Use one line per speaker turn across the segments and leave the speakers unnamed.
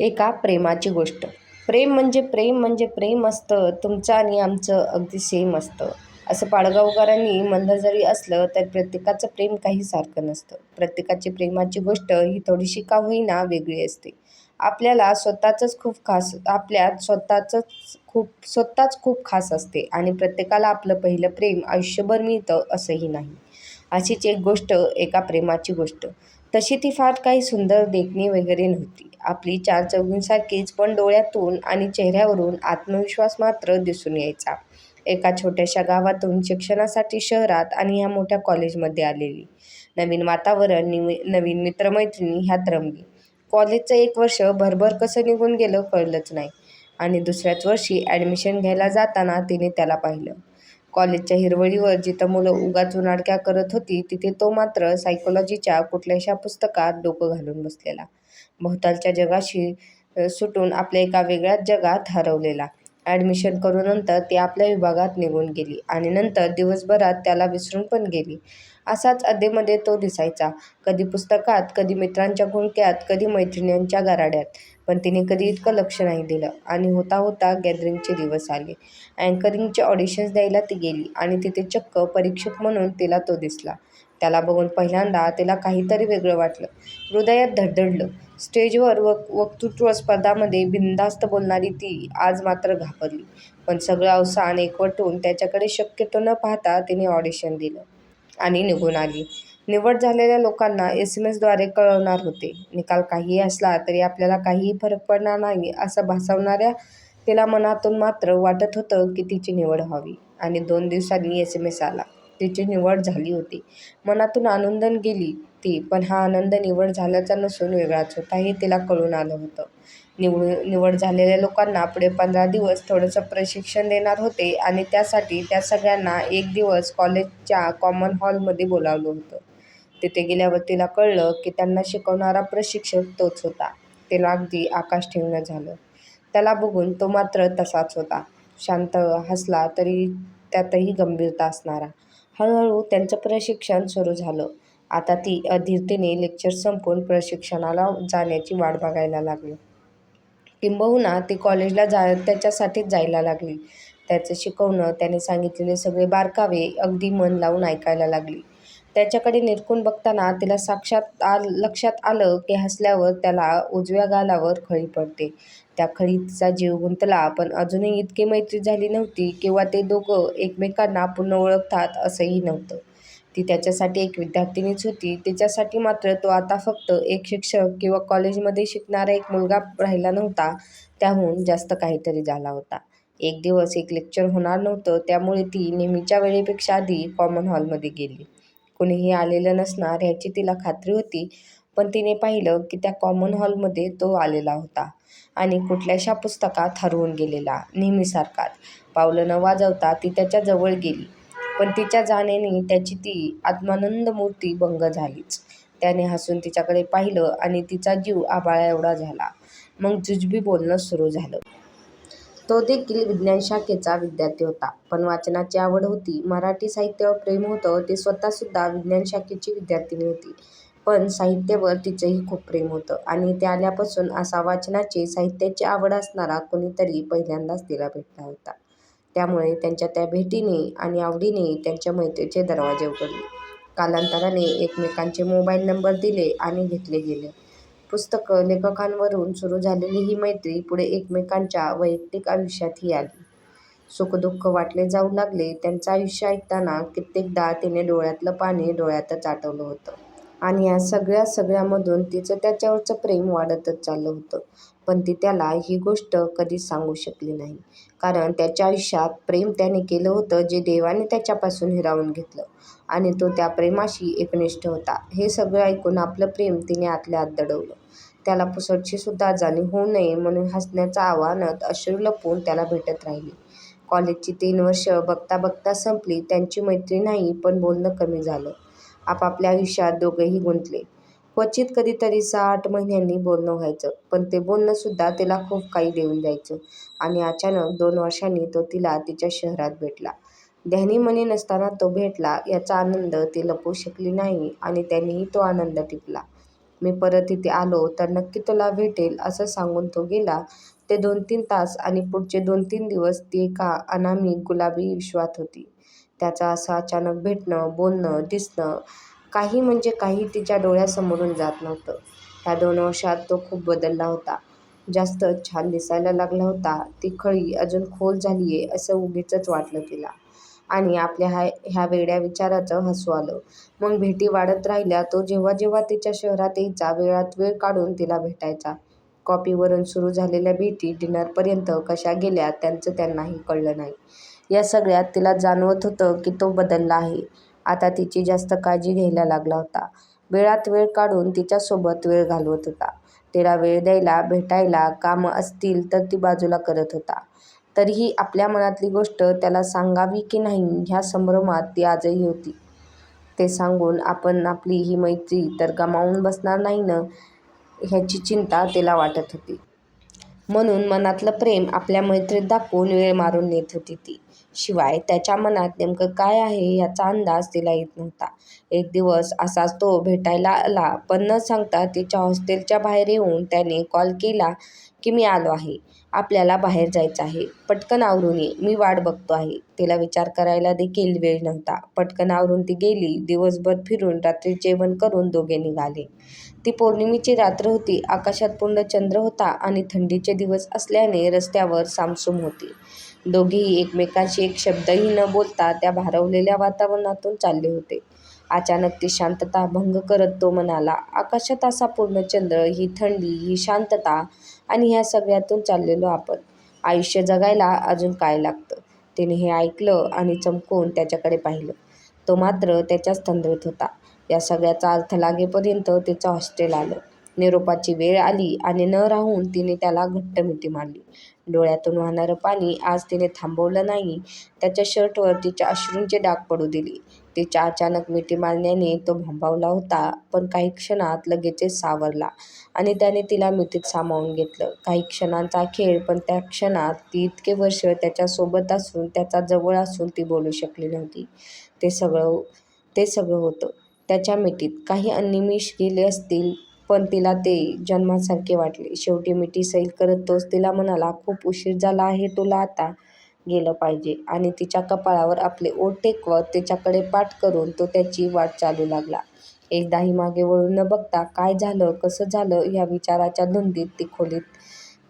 एका प्रेमाची गोष्ट. प्रेम म्हणजे प्रेम म्हणजे प्रेम असतं तुमचं आणि आमचं अगदी सेम असतं. असं पाडगावकरांनी म्हणलं जरी असलं तर प्रत्येकाचं प्रेम काही सारखं नसतं. प्रत्येकाची प्रेमाची गोष्ट ही थोडीशी का होईना वेगळी असते. आपल्याला स्वतःचंच खूप खास आपल्यात स्वतःचंच खूप स्वतःच खूप खास असते आणि प्रत्येकाला आपलं पहिलं प्रेम आयुष्यभर मिळतं असंही नाही. अशीच एक गोष्ट एका प्रेमाची गोष्ट. तशी ती फार काही सुंदर देखणी वगैरे नव्हती. आपली चार चौघींसारखीच पण डोळ्यातून आणि चेहऱ्यावरून आत्मविश्वास मात्र दिसून यायचा. एका छोट्याशा गावातून शिक्षणासाठी शहरात आणि ह्या मोठ्या कॉलेजमध्ये आलेली. नवीन वातावरण निवी नवीन मित्रमैत्रिणी ह्यात रमली. कॉलेजचं एक वर्ष भरभर कसं निघून गेलं कळलंच नाही. आणि दुसऱ्याच वर्षी ॲडमिशन घ्यायला जाताना तिने त्याला पाहिलं. कॉलेजच्या हिरवळीवर जिथं मुलं उगाच उनाडक्या करत होती तिथे तो मात्र सायकोलॉजीच्या कुठल्याशा पुस्तकात डोकं घालून बसलेला. भोवतालच्या जगाशी सुटून आपल्या एका वेगळ्याच जगात हरवलेला. ॲडमिशन करूनंतर ती आपल्या विभागात निघून गेली आणि नंतर दिवसभरात त्याला विसरून पण गेली. असाच अधेमध्ये तो दिसायचा. कधी पुस्तकात कधी मित्रांच्या घोळक्यात कधी मैत्रिणींच्या गराड्यात पण तिने कधी इतकं लक्ष नाही दिलं आणि होता होता गॅदरिंगचे दिवस आले. अँकरिंगचे ऑडिशन्स द्यायला ती गेली आणि तिथे चक्क परीक्षक म्हणून तिला तो दिसला. त्याला बघून पहिल्यांदा तिला काहीतरी वेगळं वाटलं. हृदयात धडधडलं. स्टेजवर वक वक्तृत्व स्पर्धामध्ये बिनधास्त बोलणारी ती आज मात्र घाबरली. पण सगळं अवसान एकवटून त्याच्याकडे शक्यतो न पाहता तिने ऑडिशन दिलं आणि निघून आली. निवड झालेल्या लोकांना एस एम एसद्वारे कळवणार होते. निकाल काहीही असला तरी आपल्याला काहीही फरक पडणार नाही असं भासवणाऱ्या तिला मनातून मात्र वाटत होतं की तिची निवड व्हावी आणि दोन दिवसांनी एस एम एस आला. तिची निवड झाली होती. मनातून आनंदन गेली ती पण हा आनंद निवड झाल्याचा नसून वेगळाच होता हे तिला कळून आलं होतं. निवड निवड झालेल्या लोकांना पुढे पंधरा दिवस थोडंसं प्रशिक्षण देणार होते आणि त्यासाठी त्या सगळ्यांना एक दिवस कॉलेजच्या कॉमन हॉलमध्ये बोलावलं होतं. तिथे गेल्यावर तिला कळलं की त्यांना शिकवणारा प्रशिक्षक तोच होता. तिला अगदी आकाश ठेवणं झालं. त्याला बघून तो मात्र तसाच होता. शांत हसला तरी त्यातही गंभीरता असणारा. हळूहळू त्यांचं प्रशिक्षण सुरू झालं. आता ती अधीरतेने लेक्चर संपवून प्रशिक्षणाला जाण्याची वाट बघायला लागली. किंबहुना ती कॉलेजला जा त्याच्यासाठीच जायला लागली. त्याचं शिकवणं त्याने सांगितलेले सगळे बारकावे अगदी मन लावून ऐकायला लागली. त्याच्याकडे निरखून बघताना तिला साक्षात आ लक्षात आलं की हसल्यावर त्याला उजव्या गालावर खळी पडते. त्या खळीचा जीव गुंतला पण अजूनही इतकी मैत्री झाली नव्हती किंवा ते दोघं एकमेकांना पूर्ण ओळखतात असंही नव्हतं. ती त्याच्यासाठी एक विद्यार्थिनीच होती. तिच्यासाठी मात्र तो आता फक्त एक शिक्षक किंवा कॉलेजमध्ये शिकणारा एक मुलगा राहिला नव्हता त्याहून जास्त काहीतरी झाला होता. एक दिवस एक लेक्चर होणार नव्हतं त्यामुळे ती नेहमीच्या वेळेपेक्षा आधी कॉमन हॉलमध्ये गेली. कुणीही आलेलं नसणार ह्याची तिला खात्री होती पण तिने पाहिलं की त्या कॉमन हॉलमध्ये तो आलेला होता आणि कुठल्याशा पुस्तकात हरवून गेलेला नेहमीसारखाच पावलं न वाजवता ती त्याच्याजवळ गेली. पण तिच्या जाण्याने त्याची ती आत्मानंद मूर्ती भंग झालीच. त्याने हसून तिच्याकडे पाहिलं आणि तिचा जीव आबाळा एवढा झाला. मग जुजबी बोलणं सुरू झालं. तो देखील विज्ञान शाखेचा विद्यार्थी होता. पण वाचनाची आवड होती मराठी साहित्यावर प्रेम होतं ती स्वतःसुद्धा विज्ञान शाखेची विद्यार्थिनी होती. पण साहित्यावर तिचंही खूप प्रेम होतं. आणि ते आल्यापासून असा वाचनाची साहित्याची आवड असणारा कोणीतरी पहिल्यांदाच तिला भेटला होता. त्यामुळे त्यांच्या त्या भेटीने आणि आवडीने त्यांच्या मैत्रीचे दरवाजे उघडले. कालांतराने एकमेकांचे मोबाईल नंबर दिले आणि घेतले गेले. पुस्तकं लेखकांवरून सुरू झालेली ही मैत्री पुढे एकमेकांच्या वैयक्तिक आयुष्यातही आली. सुखदुःख वाटले जाऊ लागले त्यांचं आयुष्य ऐकताना कित्येकदा तिने डोळ्यातलं पाणी डोळ्यातच आटवलं होतं. आणि या सगळ्या सगळ्यामधून तिचं त्याच्यावरचं प्रेम वाढतच चाललं होतं. पण ती त्याला ही गोष्ट कधीच सांगू शकली नाही. कारण त्याच्या आयुष्यात प्रेम त्याने केलं होतं जे देवाने त्याच्यापासून हिरावून घेतलं. आणि तो त्या प्रेमाशी एकनिष्ठ होता. हे सगळं ऐकून आपलं प्रेम तिने आतल्या आत दडवलं. त्याला पुसटची सुद्धा जाणीव होऊ नये म्हणून हसण्याचं आव्हानात अश्रू लपवून त्याला भेटत राहिली. कॉलेजची तीन वर्ष बघता बघता संपली. त्यांची मैत्री नाही पण बोलणं कमी झालं. आपापल्या आयुष्यात दोघेही गुंतले क्वचित कधीतरी सहा आठ महिन्यांनी बोलणं व्हायचं पण ते बोलणंसुद्धा तिला खूप काही देऊन जायचं आणि अचानक दोन वर्षांनी तो तिला तिच्या शहरात भेटला ध्यानीमनी नसताना तो भेटला याचा आनंद ती लपवू शकली नाही आणि त्यानेही तो आनंद टिपला मी परत इथे आलो तर नक्की तुला भेटेल असं सांगून तो गेला. ते दोन तीन तास आणि पुढचे दोन तीन दिवस ती एका अनामिक गुलाबी विश्वात होती. त्याचं असं अचानक भेटणं, बोलणं, दिसणं काही म्हणजे काही तिच्या डोळ्यासमोरून जात नव्हतं. ह्या दोन वर्षात तो खूप बदलला होता. जास्त छान दिसायला लागला होता. ती खळी अजून खोल झालीये असं उगीचच वाटलं तिला. आणि आपल्या ह्या वेड्या विचाराचं हसू आलं. मग भेटी वाढत राहिल्या. तो जेव्हा जेव्हा तिच्या शहरात यायचा वेळात वेळ काढून तिला भेटायचा. कॉफीवरून सुरू झालेल्या भेटी डिनरपर्यंत कशा गेल्या त्यांचं त्यांनाही कळलं नाही. या सगळ्यात तिला जाणवत होतं की तो बदलला आहे. आता तिची जास्त काळजी घ्यायला लागला होता. वेळात वेळ काढून तिच्यासोबत वेळ घालवत होता. तिला वेळ द्यायला, भेटायला, कामं असतील तर ती बाजूला करत होता. तरीही आपल्या मनातली गोष्ट त्याला सांगावी की नाही ह्या संभ्रमात ती आजही होती. ते सांगून आपण आपली ही मैत्री तर गमावून बसणार नाही ना ह्याची चिंता तिला वाटत होती. म्हणून मनातलं प्रेम आपल्या मैत्रीत दाखवून वेळ मारून नेत होती ती. शिवाय त्याच्या मनात नेमकं काय आहे याचा अंदाज तिला येत नव्हता. एक दिवस असाच तो भेटायला आला पण न सांगता तिच्या हॉस्टेलच्या बाहेर येऊन त्याने कॉल केला की मी आलो आहे. आपल्याला बाहेर जायचं आहे. पटकन आवरून ये. मी वाट बघतो आहे. तिला विचार करायला देखील वेळ नव्हता. पटकन आवरून ती गेली. दिवसभर फिरून रात्री जेवण करून दोघे निघाले. ती पौर्णिमेची रात्र होती. आकाशात पूर्ण चंद्र होता आणि थंडीचे दिवस असल्याने रस्त्यावर सामसूम होती. दोघेही एकमेकांशी एक शब्दही न बोलता त्या भारावलेल्या वातावरणातून चालले होते. अचानक ती शांतता भंग करत तो म्हणाला, आकाशात असा पूर्ण चंद्र, ही थंडी, ही शांतता आणि ह्या सगळ्यातून चाललेलो आपण. आयुष्य जगायला अजून काय लागतं? तिने हे ऐकलं आणि चमकून त्याच्याकडे पाहिलं. तो मात्र त्याच्याच तंद्रीत होता. या सगळ्याचा अर्थ लागेपर्यंत तिचं हॉस्टेल आलं. निरोपाची वेळ आली आणि न राहून तिने त्याला घट्ट मिठी मारली. डोळ्यातून वाहणारं पाणी आज तिने थांबवलं नाही. त्याच्या शर्टवर तिच्या अश्रूंचे डाग पडू दिली तिच्या अचानक मिठी मारण्याने तो भांबावला होता पण काही क्षणात लगेचच सावरला आणि त्याने तिला मिठीत सामावून घेतलं. काही क्षणांचा खेळ पण त्या क्षणात ती इतके वर्ष त्याच्यासोबत असून, त्याचा जवळ असून ती बोलू शकली नव्हती. ते सगळं ते सगळं होतं त्याच्या मिठीत. काही अनिमिष गेले असतील पण तिला ते जन्मासारखे वाटले. शेवटी मिठी सैल करत तोच तिला म्हणाला, खूप उशीर झाला आहे तुला आता गेलं पाहिजे. आणि तिच्या कपाळावर आपले ओठ टेकवत तिच्याकडे पाठ करून तो त्याची वाट चालू लागला. एकदाही मागे वळून न बघता. काय झालं, कसं झालं ह्या विचाराच्या धुंदीत ती खोलीत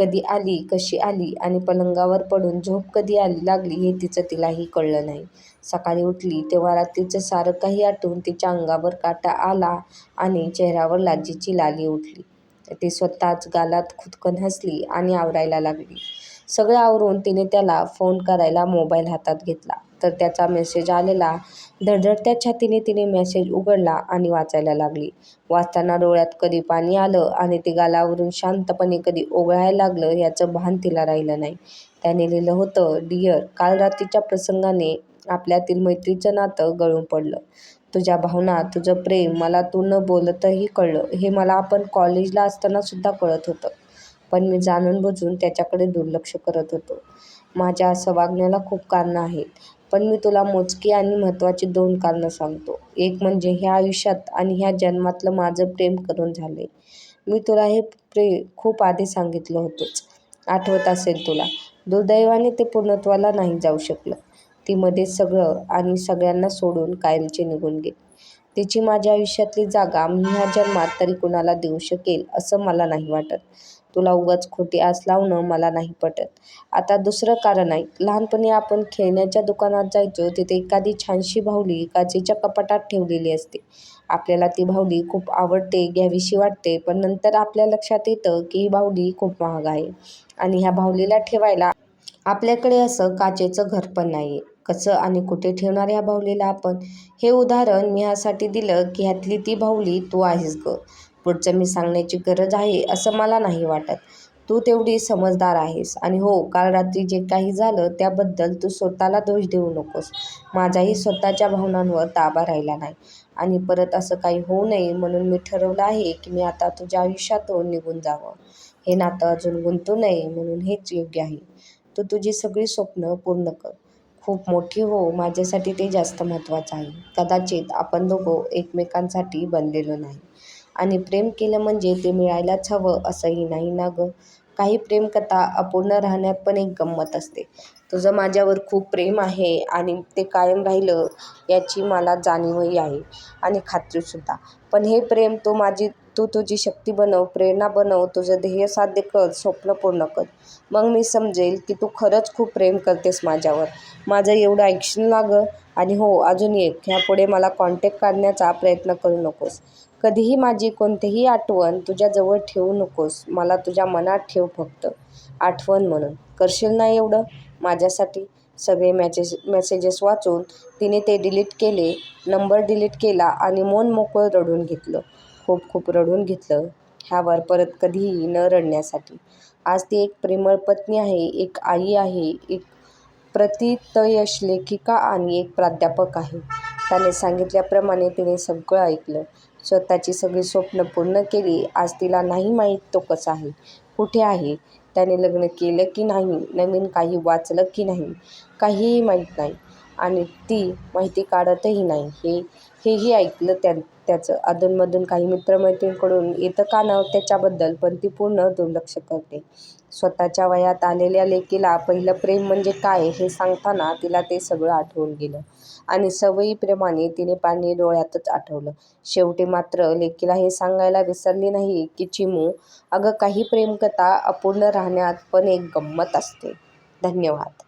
कधी आली, कशी आली आणि पलंगावर पडून झोप कधी आली लागली हे तिचं तिलाही कळलं नाही. सकाळी उठली तेव्हा रात्रीचं सारं काही आठवून तिच्या अंगावर काटा आला आणि चेहऱ्यावर लाजेची लाली उठली. ती स्वतःच गालात खुदकन हसली आणि आवरायला लागली. सगळं आवरून तिने त्याला फोन करायला मोबाईल हातात घेतला तर त्याचा मेसेज आलेला. धडधडत्या छातीने तिने मेसेज उघडला आणि वाचायला लागली. वाचताना डोळ्यात कधी पाणी आलं आणि ती गालावरून शांतपणे कधी ओघळायला लागलं याचं भान तिला राहिलं नाही. त्याने लिहिलं होतं, डियर काल रात्रीच्या प्रसंगाने आपल्यातील मैत्रीचं नातं गळून पडलं. तुझ्या भावना, तुझं प्रेम मला तू न बोलतही कळलं. हे मला आपण कॉलेजला असताना सुद्धा कळत होतं. पण मी जाणून-बुजून त्याच्याकडे दुर्लक्ष करत होतो. माझ्या असं वागण्याला खूप कारणं आहेत. पण मी तुला मोजकी आणि महत्त्वाची दोन कारणं सांगतो. एक म्हणजे ह्या आयुष्यात आणि ह्या जन्मातलं माझं प्रेम करून झालंय. मी तुला हे खूप आधी सांगितलं होतंच. आठवत असेल तुला. दुर्दैवाने ते पूर्णत्वाला नाही जाऊ शकलं. ती मध्येच सगळं आणि सगळ्यांना सोडून कायमची निघून गेली. तिची माझ्या आयुष्यातली जागा मी ह्या जन्मात तरी कुणाला देऊ शकेल असं मला नाही वाटत. तुला उगाच खोटी आस लावणं मला नाही पटत. आता दुसरं कारण ऐक. लहानपणी आपण खेळण्याच्या दुकानात जायचो तिथे एखादी छानशी बाहुली काचेच्या कपाटात ठेवलेली असते. आपल्याला ती बाहुली खूप आवडते, घ्यावीशी वाटते पण नंतर आपल्या लक्षात येतं की ही बाहुली खूप महाग आहे आणि ह्या बाहुलीला ठेवायला आपल्याकडे असं काचेचं घर पण नाहीये. कसं आणि कुठे ठेवणार ह्या बाहुलीला आपण? हे उदाहरण मी ह्यासाठी दिलं की ह्यातली ती बाहुली तू आहेस गं. पुढचं मी सांगण्याची गरज आहे असं मला नाही वाटत. तू तेवढी समजदार आहेस. आणि हो काल रात्री जे काही झालं त्याबद्दल तू स्वतःला दोष देऊ नकोस. माझ्याही स्वतःच्या भावनांवर ताबा राहिला नाही आणि परत असं काही होऊ नये म्हणून मी ठरवलं आहे की मी आता तुझ्या आयुष्यातून निघून जावं. हे नातं अजून गुंतू नये म्हणून हेच योग्य आहे. तू तुझी सगळी स्वप्नं पूर्ण कर. खूप मोठी हो माझ्यासाठी ते जास्त महत्त्वाचं आहे. कदाचित आपण दोघं एकमेकांसाठी बनलेलो नाही आणि प्रेम केलं म्हणजे ते मिळायलाच हवं असंही नाही ना गं. काही प्रेमकथा अपूर्ण राहण्यात पण एक गंमत असते. तुझं माझ्यावर खूप प्रेम आहे आणि ते कायम राहिलं याची मला जाणीवही आहे आणि खात्रीसुद्धा पण हे प्रेम तू माझी तू तुझी शक्ती बनव प्रेरणा बनव तुझं ध्येय साध्य कर स्वप्न पूर्ण कर. मग मी समजेल की तू खरंच खूप प्रेम करतेस माझ्यावर. माझं एवढं ऐकशील ना गं? आणि हो अजून एक ह्यापुढे मला कॉन्टॅक्ट काढण्याचा प्रयत्न करू नकोस. कधीही माझी कोणतीही आठवण तुझ्याजवळ ठेवू नकोस. मला तुझ्या मनात ठेव फक्त. आठवण म्हणून. करशील ना एवढं? माझ्यासाठी सगळे मॅचेस मेसेजेस वाचून तिने ते डिलीट केले नंबर डिलीट केला आणि मन मोकळं रडून घेतलं. खूप खूप रडून घेतलं. ह्यावर परत कधीही न रडण्यासाठी. आज ती एक प्रेमळ पत्नी आहे एक आई आहे एक प्रतितयश लेखिका आणि एक प्राध्यापक आहे. त्याने सांगितल्याप्रमाणे तिने सगळं ऐकलं. स्वतःची सगळी स्वप्न पूर्ण केली. आज तिला नाही माहीत तो कसा आहे कुठे आहे. त्याने लग्न केलं की नाही नवीन काही वाचलं की नाही काहीही माहीत नाही. आणि ती माहिती काढतही नाही. हे हेही ऐकलं त्या त्याचं. अधूनमधून काही मित्रमैत्रिणींकडून येतं का न त्याच्याबद्दल पण ती पूर्ण दुर्लक्ष करते. स्वतःच्या वयात आलेल्या लेकीला पहिलं प्रेम म्हणजे काय हे सांगताना तिला ते सगळं आठवून गेलं. आणि सवयीप्रमाणे तिने पाणी डोळ्यातच आठवलं. शेवटी मात्र लेकीला हे सांगायला विसरली नाही की चिमू अगं काही प्रेमकथा अपूर्ण राहण्यात पण एक गंमत असते. धन्यवाद.